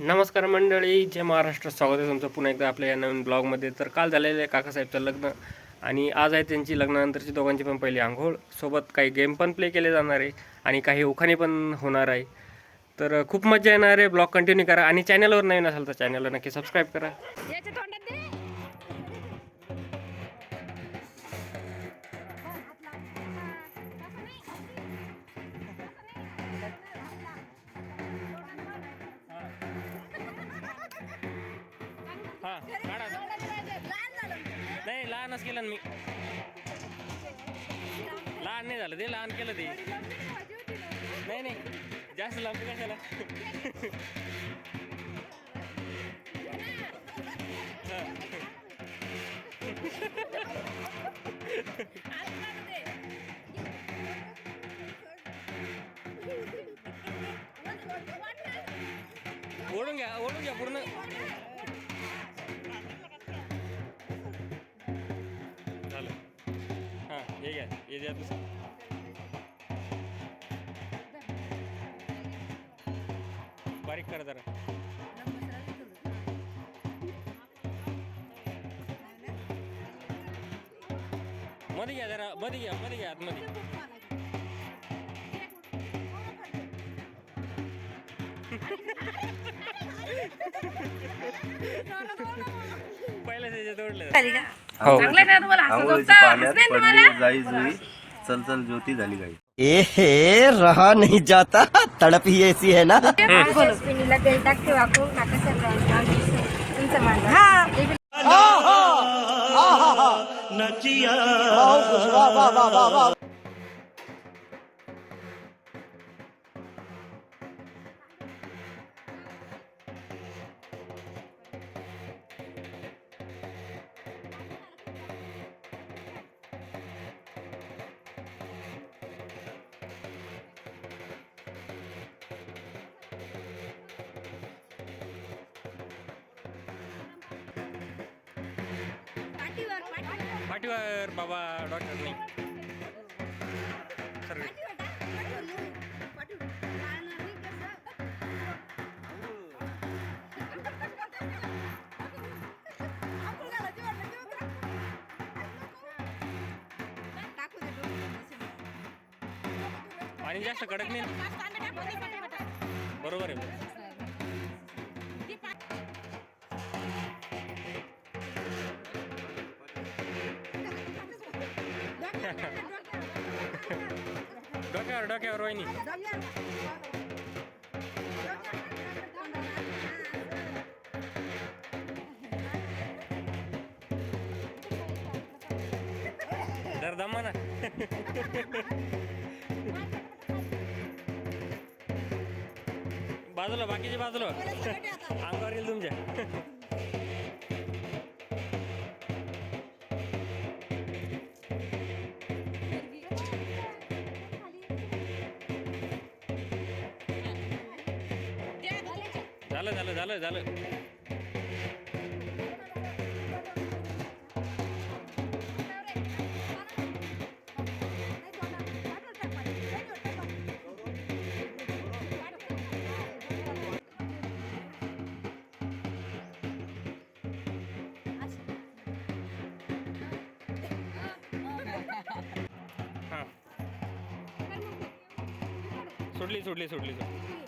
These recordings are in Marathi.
नमस्कार मंडळी जय महाराष्ट्र. स्वागत आहे तुमचं पुन्हा एकदा आपल्या या नवीन ब्लॉगमध्ये. तर काल झालेलं आहे काकासाहेबचं लग्न आणि आज आहे त्यांची लग्नानंतरची दोघांची पण पहिली आंघोळ. सोबत काही गेम पण प्ले केले जाणार आहे आणि काही उखाणे पण होणार आहे. तर खूप मजा येणार आहे. ब्लॉग कंटिन्यू करा आणि चॅनलवर नवीन असाल तर चॅनलला नक्की सबस्क्राईब करा. लहानच केलं ना मी. लहान नाही झालं ते लहान केलं ते. नाही नाही. जास्त लांब कशाला. ओढून घ्या ओढून घ्या पूर्ण. दुसरं बारीक करा जरा. मध्ये घ्या जरा मध्ये घ्या मध्ये घ्या आतमध्ये. पहिल्याच ओढलं. हो चांगलं ना तुम्हाला? हसत होता पाण्यात हसले ना तुम्हाला? पडली जाई जुई चल चल ज्योती झाली गाई एहे रहा नहीं जाता। तड़प ही ऐसी है ना। स्पिनीला तेल टाकते वाकून नाका सर तुमचं मांडा हा। पाठीवर बाबा डॉक्टर नाही पाणी जास्त कडक नाही बरोबर आहे. डोक्यावर डोक्यावर वहिनी. जर दमा ना. बाजूला बाकीचे बाजूला. झालं झालं झालं झालं. हां. सोडली सोडली सोडली सोडली.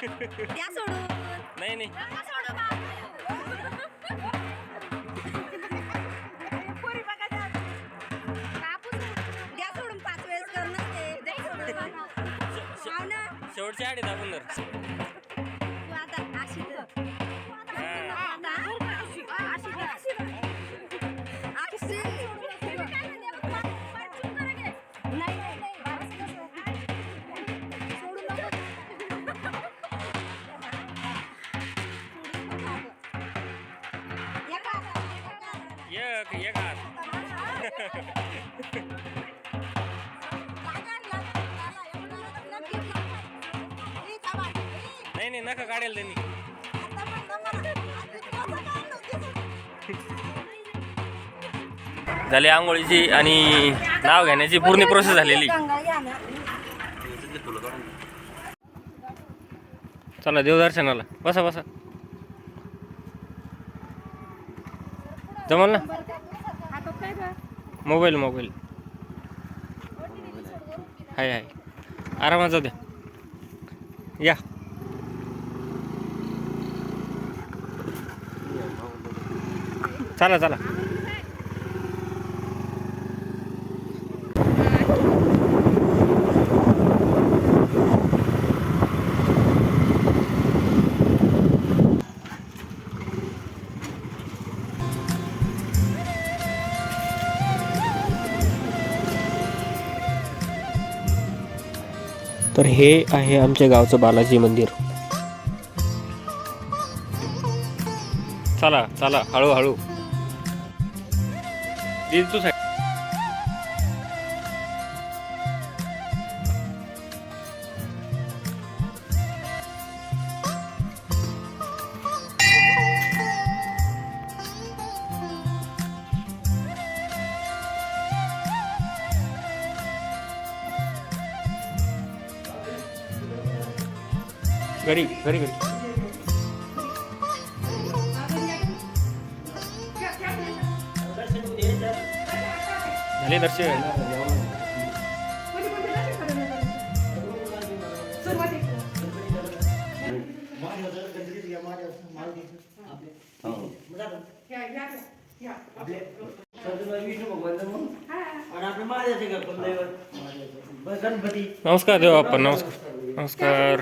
द्या सोडून नाही नाही नका सोडू बापू. द्या सोडून पाच वेळेस करणं ते. द्या सोडून. हाव ना. शेवटच्या आपण जर एक हात नाही नाही नका काढेल त्यांनी. झाली आंघोळीची आणि नाव घेण्याची पूर्ण प्रोसेस झालेली. चला देवदर्शनाला. बसा बसा. जमल ना मोबाईल मोबाईल. हाय हाय. आरामात जाऊ द्या. या. चला चला. तर हे आहे आमच्या गावचं बालाजी मंदिर. चला चला हळूहळू. तू साईड घरी घरी घरी झाले दर्शन नमस्कार देव आपण नमस्कार नमस्कार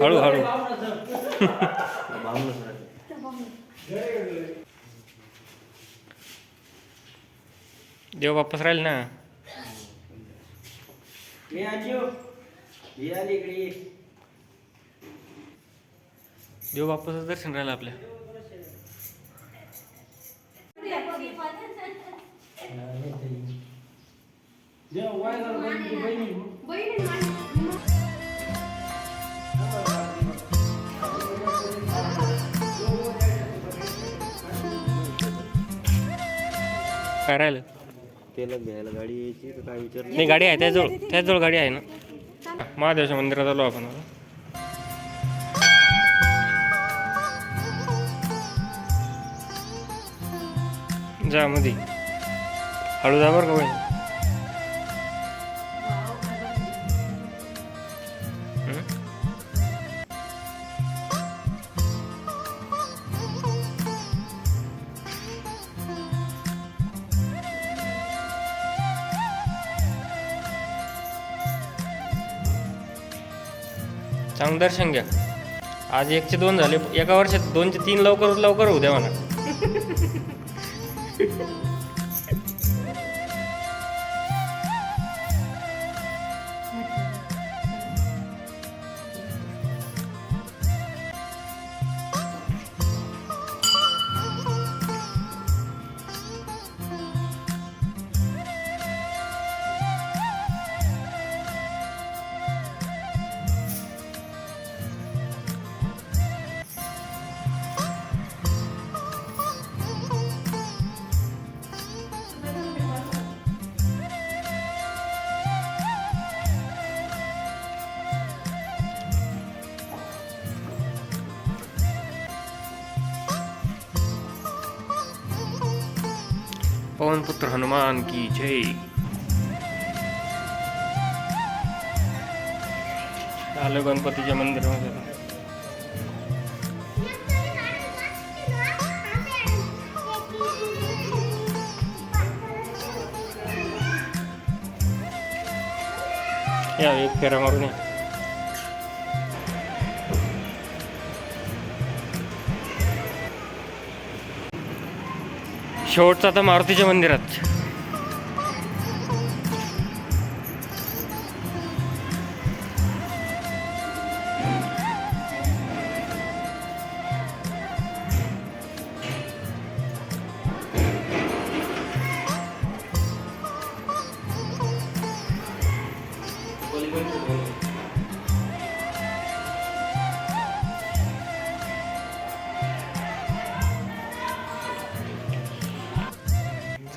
हळू हळू. देव वापस राहील ना. देव वापस दर्शन राहिलं आपल्या. काय राहिलं? त्याला घ्यायला गाडी यायची तर काय विचार? नाही गाडी आहे त्याजवळ त्याजवळ गाडी आहे ना? महादेवाच्या मंदिरात आलो आपण आता. जा मध्ये हळू जा बरं का चांगलं दर्शन घ्या. आज एकचे दोन झाले एका वर्षात दोनचे तीन लवकर लवकर होऊ द्या म्हणा. पवनपुत्र हनुमान की जय आलो गणपतीच्या मंदिरामध्ये या एक फेरा मारून या शेवटचा आता मारुतीच्या मंदिरात.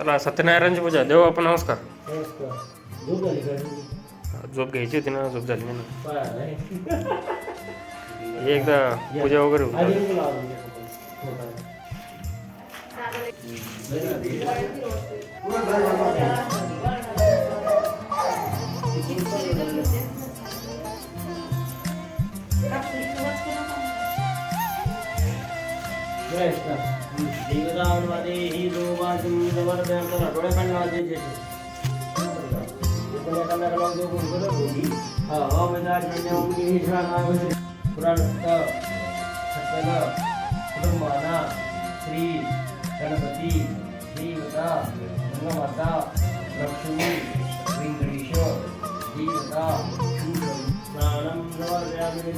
चला सत्यनारायणची पूजा. देव आपण नमस्कार. झोप घ्यायची होती ना झोप झाली नाही. ना हे एकदा पूजा वगैरे होती श्री गणपती देवता गंगामाता लक्ष्मी वेंकटेश देवता स्नानं समर्पयामि